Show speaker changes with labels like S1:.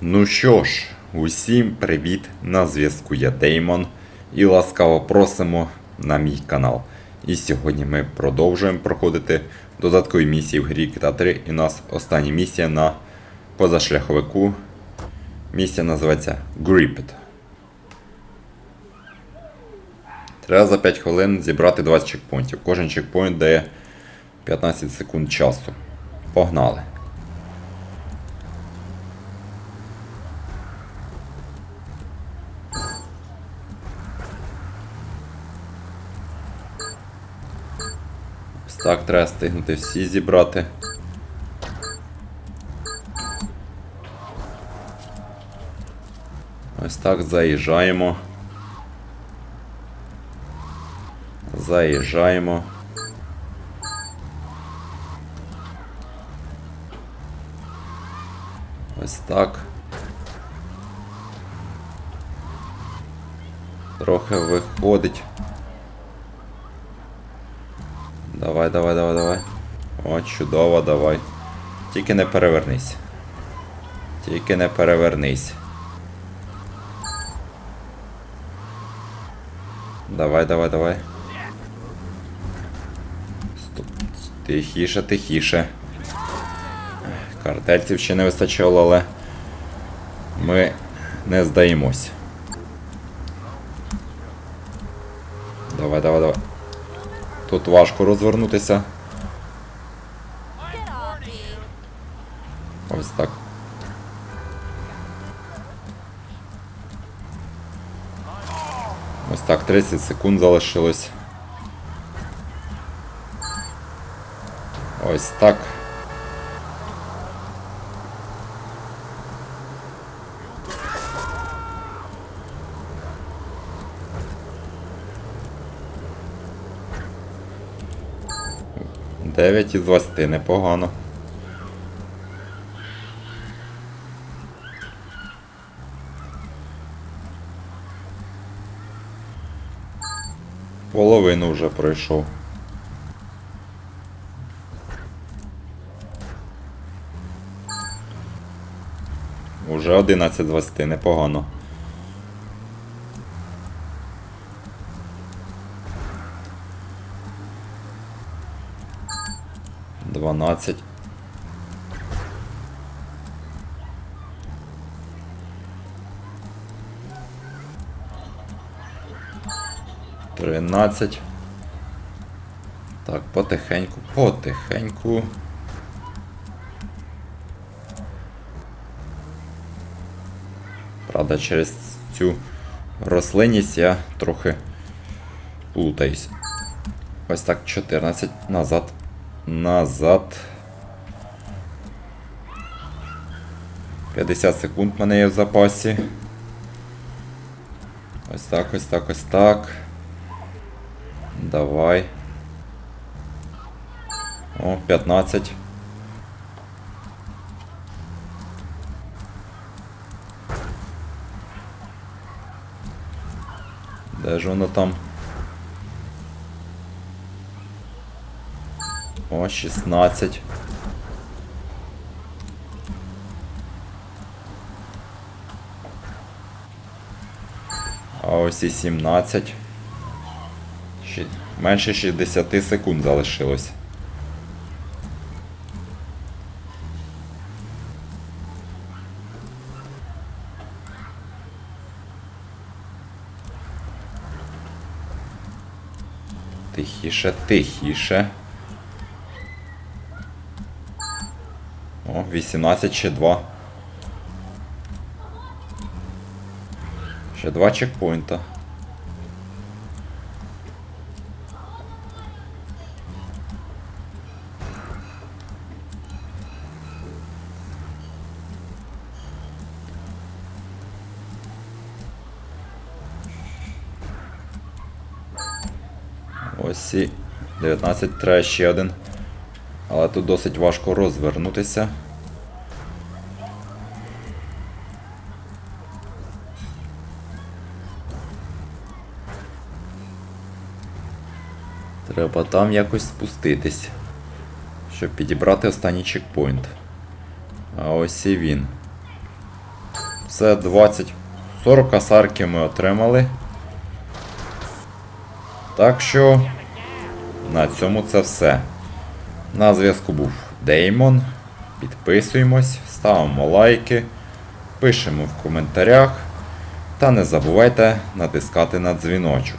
S1: Ну що ж, усім привіт! На зв'язку я Деймон і ласкаво просимо на мій канал. І сьогодні ми продовжуємо проходити додаткові місії в грі GTA 3. І у нас остання місія на позашляховику. Місія називається Gripped. Треба за 5 хвилин зібрати 20 чекпоінтів. Кожен чекпоінт дає 15 секунд часу. Погнали! Так, треба стигнути всі зібрати. Ось так заїжджаємо. Заїжджаємо. Ось так. Трохи виходить. Давай, давай, давай, давай. О, чудово, давай. Тільки не перевернись. Тільки не перевернись. Давай, давай, давай. Стоп. Тихіше, тихіше. Картельців ще не вистачало, але ми не здаємось. Давай, давай, давай. Тут важко розвернутися. Ось так. Ось так, 30 секунд залишилось. Ось так. Дев'ять із 20, непогано. Половину вже пройшов. Уже 11 з 20, непогано. Дванадцять. Тринадцять. Так, потихеньку, потихеньку. Правда, через цю рослинність я трохи плутаюсь. Ось так, 14 назад. Назад. 50 секунд в мене є в запасі. Ось так, ось так, ось так. Давай. О, 15. Де ж воно там? О, 16. А ось і 17. Ще- Менше 60 секунд залишилось. Тихіше, тихіше. О, 18 ще 2. Ще два чекпоінта. Ось і 19 треба ще один. Але тут досить важко розвернутися. Треба там якось спуститись, щоб підібрати останній чекпоінт. А ось і він. Це 20. 40 касарків ми отримали. Так що на цьому це все. На зв'язку був Деймон. Підписуємось, ставимо лайки, пишемо в коментарях. Та не забувайте натискати на дзвіночок,